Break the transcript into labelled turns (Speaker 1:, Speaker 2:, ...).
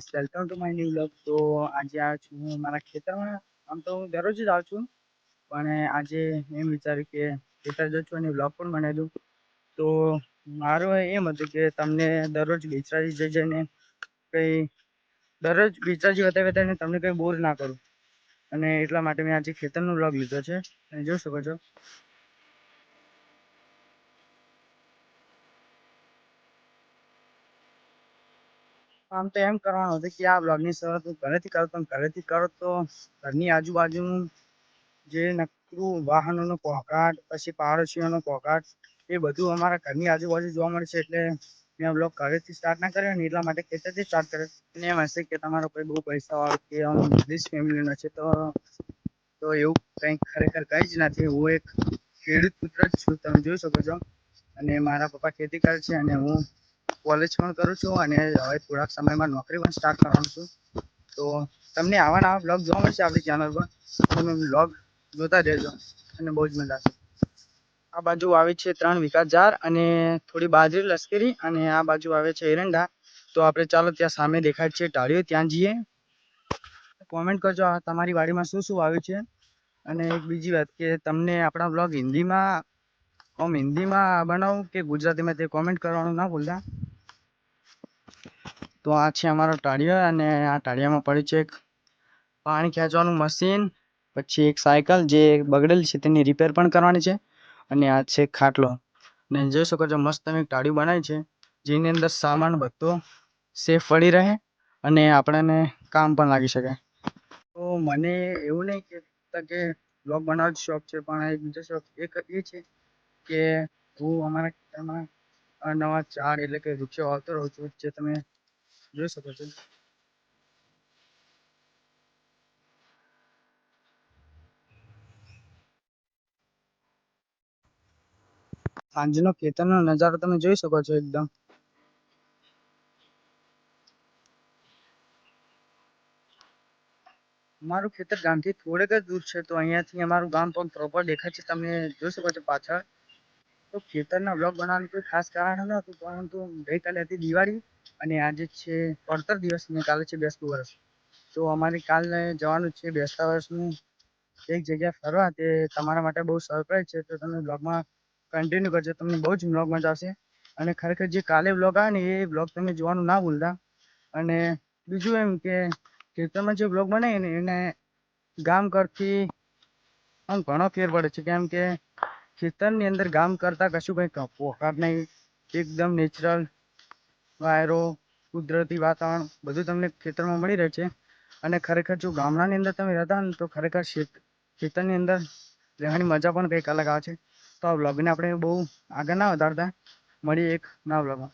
Speaker 1: Guys welcome to my new vlog તો આજે આવ્યો છું હું મારા ખેતરમાં. આમ તો હું દરરોજ જ આવું છું. પણ આજે એમ વિચાર્યું કે ખેતર જઉં છું અને વ્લોગ પણ બનાવી દઉં. તો મારું એમ હતું કે તમને દરરોજ બિચરાજી જઈ જઈને કંઈ દરરોજ બિચરાજી વધારે વધારે તમને કંઈ બોર ના કરું. અને એટલા માટે મેં આજે ખેતરનો વ્લોગ લીધો છે. અને જોઈ શકો છો. આમ તો એમ કરવાનું હતું કે આ બ્લોગની શરૂઆત હું ઘરેથી કરું પણ ઘરેથી કરો તો ઘરની આજુબાજુનું જે નકરું વાહનોનો ઘોંઘાટ પછી પાડોશીઓનો ઘોંઘાટ એ બધું અમારા ઘરની આજુબાજુ જોવા મળે છે એટલે મેં બ્લોગ ઘરેથી સ્ટાર્ટ ના કર્યો ને એટલા માટે ખેતરથી સ્ટાર્ટ કર્યો. અને એમ હશે કે તમારો કોઈ બહુ પૈસાવાળો કે રિચ ફેમિલીનો છે તો તો એવું કંઈક ખરેખર કંઈ જ નથી. હું એક ખેડૂત પુત્ર જ છું, તમે જોઈ શકો છો. અને મારા પપ્પા ખેતી કરે છે અને હું કોલેજ પણ કરું છું અને હવે થોડાક સમયમાં નોકરી પણ સ્ટાર્ટ કરવાનું છું. તો તમને આવા નવા બ્લોગ જોવા મળશે આપણી ચેનલ પર. તમે બ્લોગ જોતા રહેજો અને બહુ જ મજા આ બાજુ આવે છે ત્રણ વિકાસ જાર અને થોડી બાજરી, લશ્કરી અને આ બાજુ આવે છે એરંડા. તો આપણે ચાલો ત્યાં સામે દેખાય છે ટાળીઓ ત્યાં જઈએ. કોમેન્ટ કરજો આ તમારી વાડીમાં શું શું આવ્યું છે. અને એક બીજી વાત કે તમને આપણા બ્લોગ હિન્દીમાં, આમ હિન્દીમાં બનાવું કે ગુજરાતીમાં તે કોમેન્ટ કરવાનું ના ભૂલતા. તો આ છે અમારો ટાળિયો અને આ ટાળિયામાં પડ્યું છે એક પાણી ખેંચવાનું મશીન, પછી એક સાયકલ જે બગડેલી છે તેની રિપેર પણ કરવાની છે અને આ છે ખાટલો. ને જોઈ શકો છો મસ્ત તમે ટાળિયું બનાવી છે, જેની અંદર સામાન બધો સેફ પડી રહે અને આપણને કામ પણ લાગી શકે. તો મને એવું નહીં કહેતા કે બ્લોગ બનાવવાનો શોખ છે, પણ એક બીજો શોખ એક એ છે કે હું અમારા ખેતરમાં નવા ઝાડ એટલે કે વૃક્ષો વાવતો રહું છું, જે તમે જોઈ શકો છો સાંજનો ખેતરનો નજારો તમે જોઈ શકો છો એકદમ અમારું ખેતર ગામથી થોડેક જ દૂર છે તો અહીંયાથી અમારું ગામ પણ પ્રોપર દેખાય છે તમે જોઈ શકો છો પાછળ તો ખેતરના બ્લોગ બનાવવાનું કોઈ ખાસ કારણ નહોતું પરંતુ ગઈકાલે હતી દિવાળી અને આજે છે પડતર દિવસ અને કાલે છે બેસતું વર્ષ. તો અમારે કાલે જવાનું છે બેસતા વર્ષનું. એક જગ્યા ફરવા તે તમારા માટે બહુ સરપ્રાઈઝ છે. તો તમે બ્લોગમાં કન્ટિન્યુ કરજો. તમને બહુ જ બ્લોગ મજા આવશે. અને ખરેખર જે કાલે બ્લોગ આવે ને એ બ્લોગ તમે જોવાનું ના ભૂલતા. અને બીજું એમ કે કીર્તનમાં જે બ્લોગ બને ને એને ગામ કરતી આમ ઘણો ફેર પડે છે. કેમ કે કીર્તનની અંદર ગામ કરતાં કશું કંઈ પોકાર નહીં. એકદમ નેચરલ વાયરો, કુદરતી વાતાવરણ બધું તમને ખેતરમાં મળી રહે છે. અને ખરેખર જો ગામડાની અંદર તમે રહેતા ને તો ખરેખર ખેતરની અંદર રહેવાની મજા પણ કંઈક અલગ આવે છે. તો આ વ્લોગને આપણે બહુ આગળ ના વધારતા મળીએ એક નવા વ્લોગમાં.